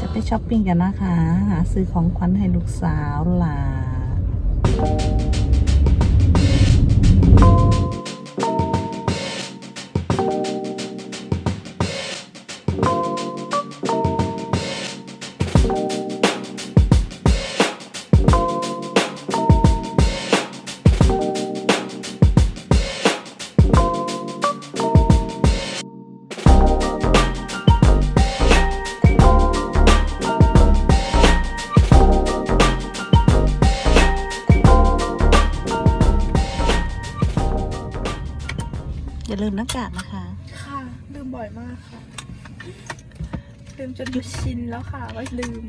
จะไปช้อปปิ้งกันนะคะ หาซื้อของขวัญให้ลูกสาวหลาน ลืมหน้ากากนะคะ ค่ะลืมบ่อยมากค่ะ ลืมจนชินแล้วค่ะว่าลืม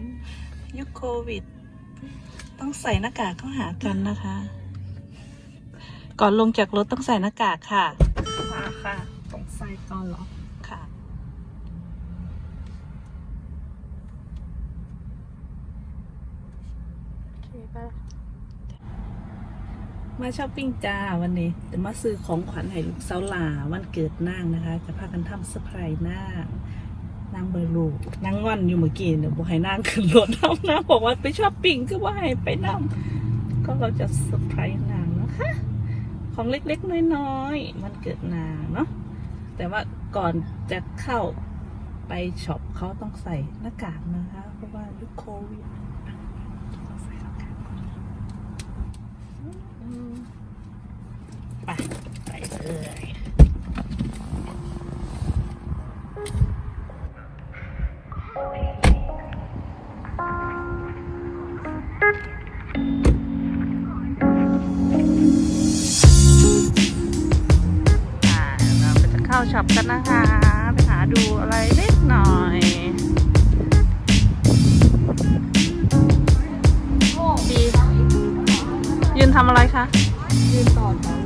ยุคโควิด ต้องใส่หน้ากากเข้าหากันนะคะ ก่อนลงจากรถต้องใส่หน้ากากค่ะมาค่ะตรงไซก่อนเหรอค่ะโอเคปะ มาช้อปปิ้งจ้าวันนี้จะมาซื้อของขวัญให้ลูกสาวหลาวันเกิดนางนะคะ จะพากันทำเซอร์ไพรส์นางนางเบอร์ลูกนางงอนอยู่เมื่อกี้เดี๋ยวบอกให้นางขึ้นรถเอานางบอกว่าไปช้อปปิ้งก็ว่าให้ไปนำก็เราจะเซอร์ไพรส์นางนะคะ ของเล็กๆน้อยๆมันเกิดนางเนาะแต่ว่าก่อนจะเข้าไปช็อปเขาต้องใส่หน้ากากนะคะ เพราะว่ายุคโควิดาก็จะเข้าช็อปกันนะคะ ไปหาดูอะไรเล็กหน่อยดียืนทำอะไรคะ ยืนต่อ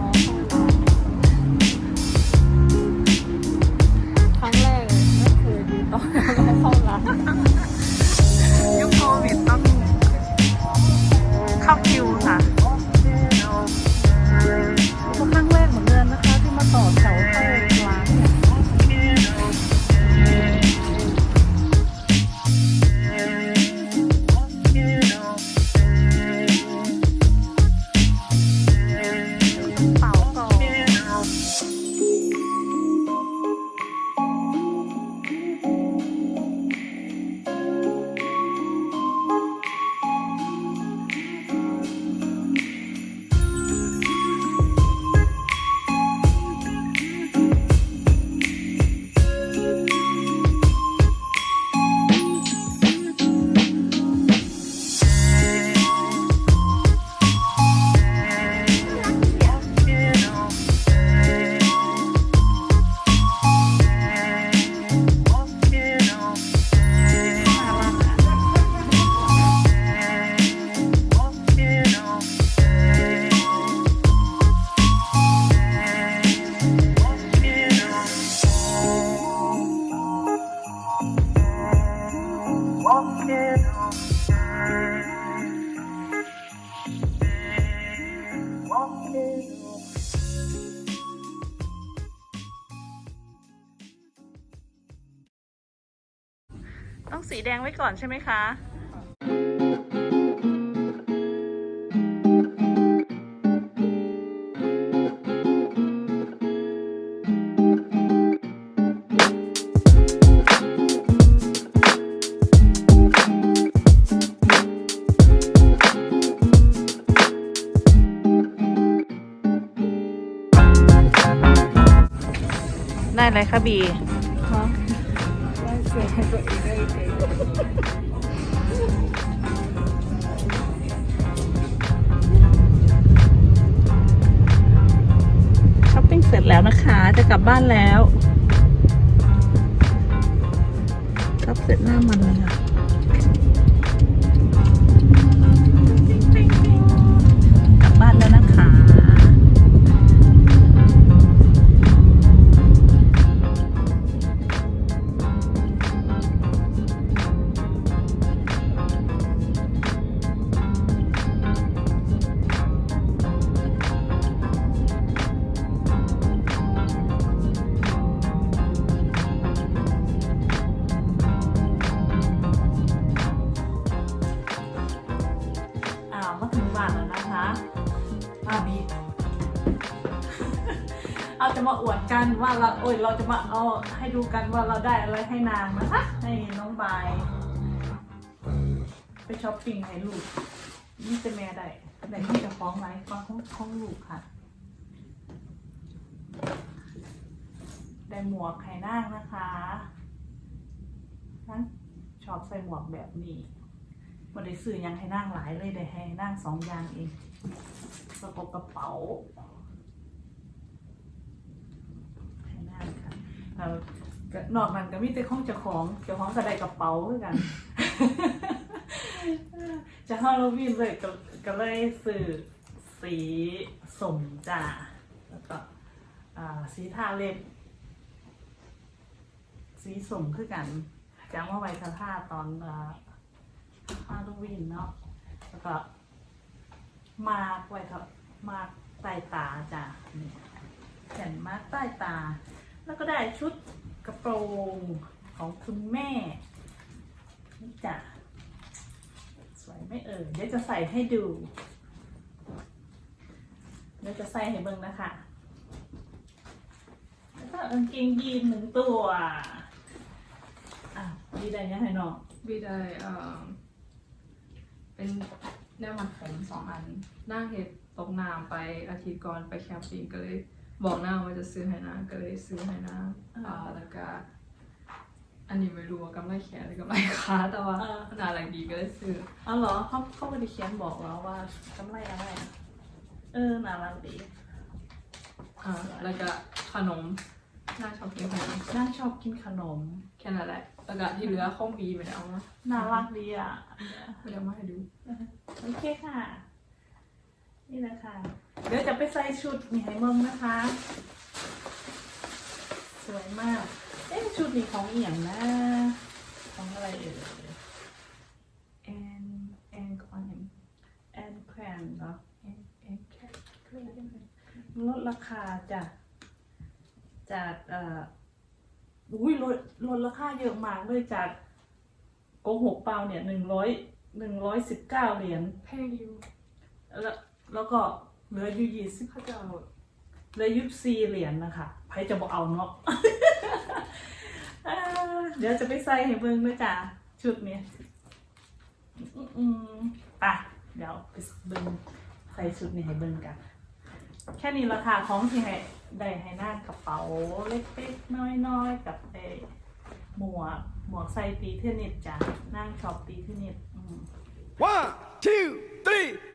ต้องสีแดงไว้ก่อนใช่ไหมคะได้เลยค่ะบี สวยใช้ตัวเองได้เองช้อปปิ้งเสร็จแล้วนะคะ จะกลับบ้านแล้วช็อปเสร็จหน้ามันเลยค่ะ มาอวดกันว่าเราโอ้ยเราจะมาเอาให้ดูกันว่าเราได้อะไรให้นางนะคะให้น้องบาย ไปช้อปปิ้งให้ลูกนี่จะแม่ได้ไหนที่จะฟ้องไรฟ้องของของลูกค่ะ ได้หมวกไข่นางนะคะนั่งชอบใส่หมวกแบบนี้มาได้ซื้อยังให้นางหลายเลยได้ให้นางสองอย่างเองแล้วก็กระเป๋าให้นางค่ะแล้วก็ นอกนั้นก็มีแต่ของเจ้าของเจ้าของก็ได้กระเป๋าเหมือนกันจะฮาโลวีนเลยก็ก็เลยซื้อสีสมจ้าแล้วก็สีทาเล็บ สีสมคือกันจำว่าไวทาท่าตอนฮาโลวีนเนาะแล้วก็มากไว้ครับมากใต้ตาจ้ะนี่แผ่นมากใต้ตา แล้วก็ได้ชุดกระโปรงของคุณแม่นี่จ้ะสวยไม่เอ่ยเดี๋ยวจะใส่ให้ดูเดี๋ยวจะใส่ให้เบิ่งนะคะแล้วก็กางเกงยีนหนึ่งตัวอะดีได้ยังไงน้อบีได้เอ่อเป็นแนวมัดผมสองอันนั่งเห็ดตกน้ำไปอาทิตย์ก่อนไปแคมปิ้งก็เลย บอกน้าว่าจะซื้อให้น้าก็เลยซื้อให้น้าอ่าแล้วก็อันนี้ไม่รู้ว่ากำไรแขนหรือกำไรขาแต่ว่าน่ารักดีก็เลยซื้ออ๋อเหรอเขาเขาไม่ได้เขียนบอกเราว่ากำไรอะไรอะเออน่ารักดีอ่าแล้วก็ขนมน่าชอบกินขนมน่าชอบกินขนมแค่นั้นแหละแล้วก็ที่เหลือของบีไม่ได้เอามาน่ารักดีอะ ไม่ได้เอามาให้ดู โอเคค่ะ นี่นะคะ เดี๋ยวจะไปใส่ชุดนี่ให้เมึงนะคะ สวยมาก เอ๊ะชุดนี้ของเอียงนะ ของอะไรเอ่ยแอนแอนก่อนเห็นแอนแควนเหรอแอนแอนแค่เครื่องยังไงลดราคาจากจากเอ่ออุ้ยลดลดราคาเยอะมากเลยจากโกหกเปล่าเนี่ยหนึ่งร้อยหนึ่งร้อยสิบเก้าเหรียญแพงอยู่แล้วแล้วก็ เหลืออยู่ยี่สิบเขาจะเอาเหลือยี่สิบสี่เหรียญนะคะใครจะบอกเอาเนาะเดี๋ยวจะไปใส่ให้เบิ่งด้วยจ้ะชุดนี้อืมป่ะเดี๋ยวไปเบิ่งใส่ชุดนี้ให้เบิ่งกัน แค่นี้ราคาของที่ให้ได้ให้หน้ากระเป๋าเล็กๆน้อยๆกับไอ้หมวกหมวกใส่ตีเทนนิสจ้ะนั่งชอปตีเทนนิสอืม One, two, three.